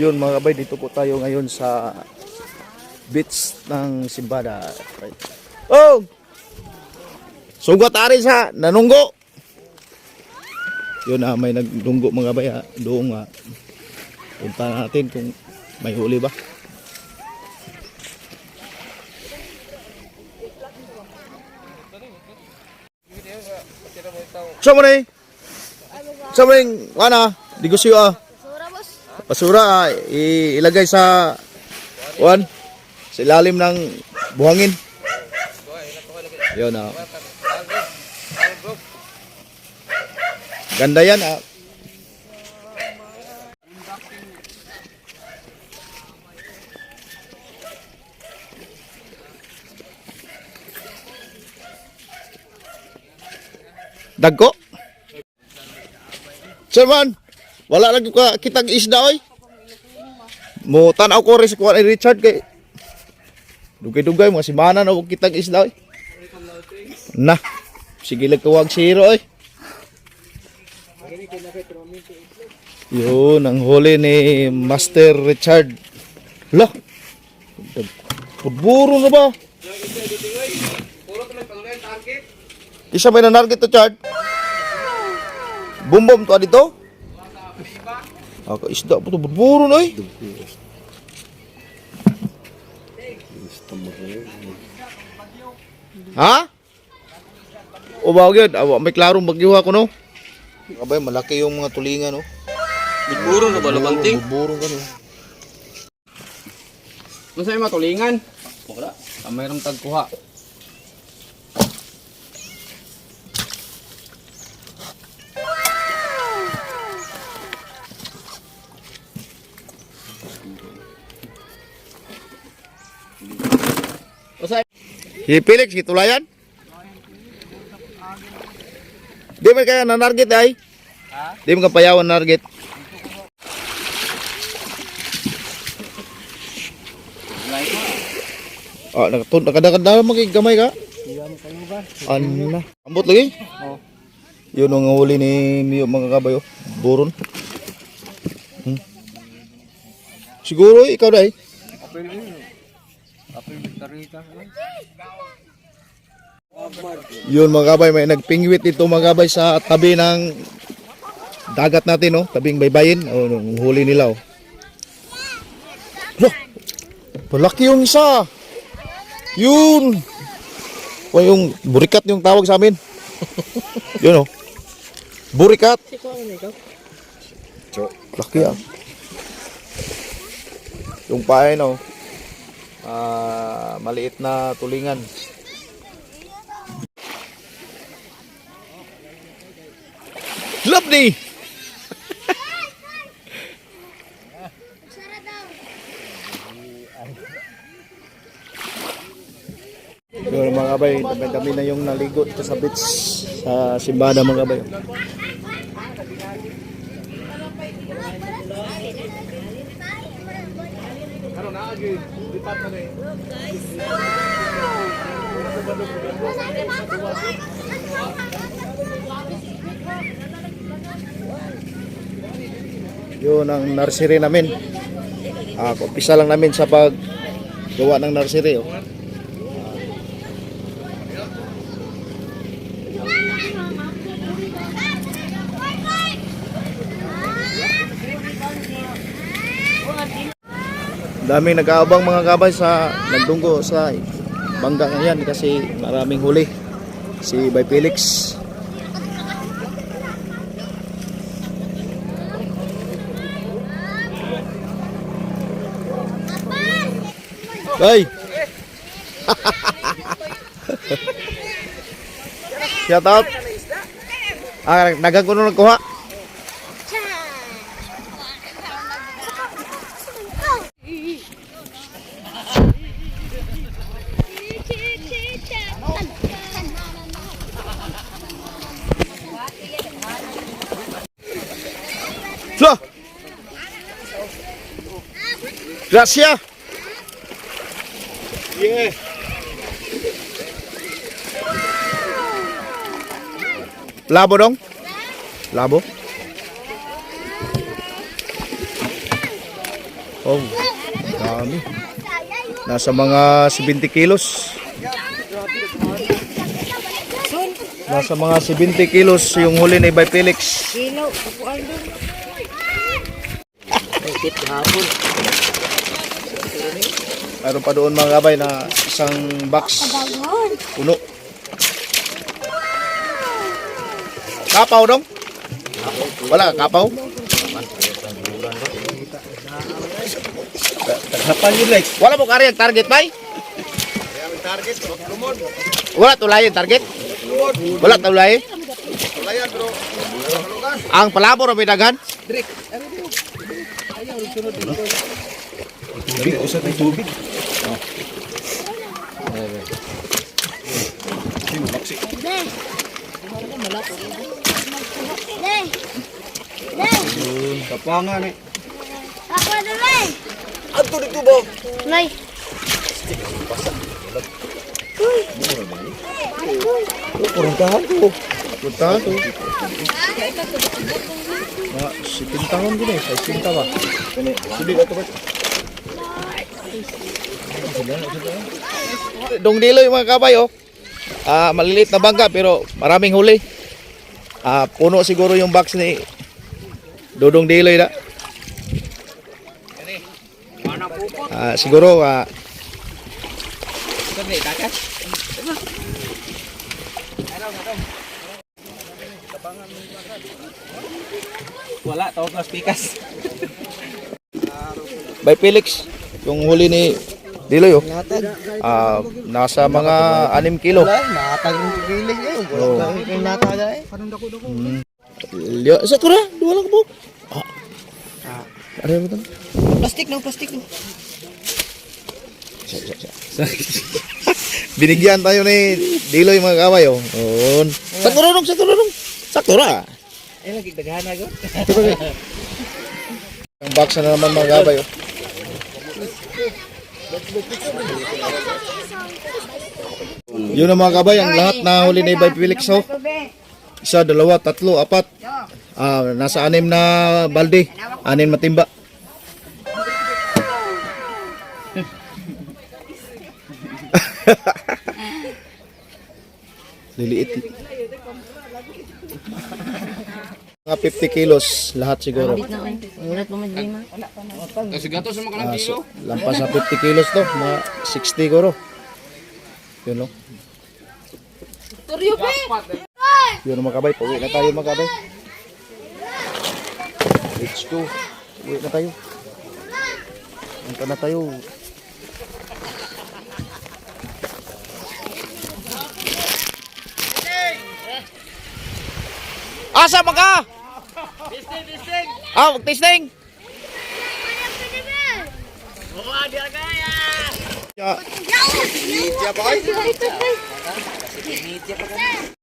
Yun mga kabay, dito po tayo ngayon sa beach ng Simbada. Right. Oh! Sugat ari sa nanunggo. Yun na may nagdunggo mga kabay ha. Doon nga. Punta natin kung may huli ba. Saan mo na eh? Saan mo na ano, digusyo ah. Basura ah, ilagay sa kuan sa ilalim ng buhangin. Yun ah. Ganda yan ah. Dagko? Sirman, wala lagi ka kitang isda oy. Mo tanaw ko rin ni Richard kay Dugay-dugay mga simana na kitang isda oy. Na, sige lang kawag zero oy. Yun, ang huli ni Master Richard. Lah, Pudburo na ba? Isa may nanarget to, Chard? Bumbom to dito? Ako isda po to burburo na eh. Ha? O ba gyud? Awa may klarong bagyo ako no. Abay malaki yung mga tulingan no. Buro na ba labanting? Burburo ka no. Ano sa'yo matulingan? Wala. Ah, mayroong tagkuha. Si Felix, si Tulayan. Di man kaya na narget ay? Ha? Di man ka payawan narget. Like mo. Ah, nakatun, nakadakada magkigamay ka? Ano na? Ambot lagi? Oo. Yun ang huli ni Mio mga kabayo. Buron. Hmm. Siguro ikaw dai. Apel yun. Mga kabay, may nagpingwit dito mga kabay sa tabi ng dagat natin, no? Tabing baybayin. O, oh, huli nila, oh. Loh! Palaki yung isa! Yun! O, yung burikat yung tawag sa amin. Yun, oh. Burikat! Laki, ah. Yung pain, oh. Ah, maliit na tulingan. Lovely! Yun mga kabay, dami-dami na yung naligo sa beach sa Simbada mga kabay. Yun ang nursery namin. Ah, umpisa lang namin sa pag gawa ng nursery. Oh. Daming nag-aabang mga kabay sa nagdunggo sa bangga ngayon kasi maraming huli. Si Bay Felix. Bay! Shout out! Ah, nagang ko nagkuha. Gracias! Yeah! Labo dong? Labo? Oh, dami. Nasa mga 70 kilos. Nasa mga 70 kilos yung huli ni Bay Felix. Kilo, upuan doon. Mayroon pa doon mga gabay na isang box puno. Kapaw dong? Wala ka kapaw? Hapal yun like. Wala mo kari ang target bay? Wala tulay yung target? Wala tulay? Ang palabor ang daghan? Tubig, usap ng tubig. Deh. Deh. Deh. Kapangan eh. Ako na lang. Ato dito ba? Nay. Kuruntahan ko. Kuruntahan ko. Mga sipintahon ko na eh. Sa sinta ba? Sige ka ba? Dong diloy mga kabay oh. Ah, maliliit na bangka pero maraming huli. Ah, puno siguro yung box ni Dodong Diloy na. Ah, siguro ah, Wala, tawag na spikas. by Felix yung huli ni Diloy oh. Ah, nasa mga 6 kilo. Nakatag ng kilig eh. Oh. Yung nataga eh. Liya, sa tura, dua lang po. Ah. Ano ba 'to? Plastic no, plastic no. Binigyan tayo ni Diloy mga kamay oh. On. Sakto ron, sakto ron. Sakto ra. Eh, lagi daghan ako. Ang box na naman mga kamay oh. Yun ang mga kabay, ang lahat na huli ni Bay Felix oh. Isa, dalawa, tatlo, apat. Ah, nasa anim na balde, anim na timba. Liliit. Mga 50 kilos lahat siguro. Ulat mo madlima. Kasi gato sa mga Ah, so, lampas sa 50 kilos to, mga 60 siguro. Yun no. Turyo pa. Yun mga kabay, pauwi na tayo mga kabay. Let's go. Uwi na tayo. Punta na tayo. Asa ba ka? Testing, testing. Ah, mag-testing. Ya. Yaw! Yaw!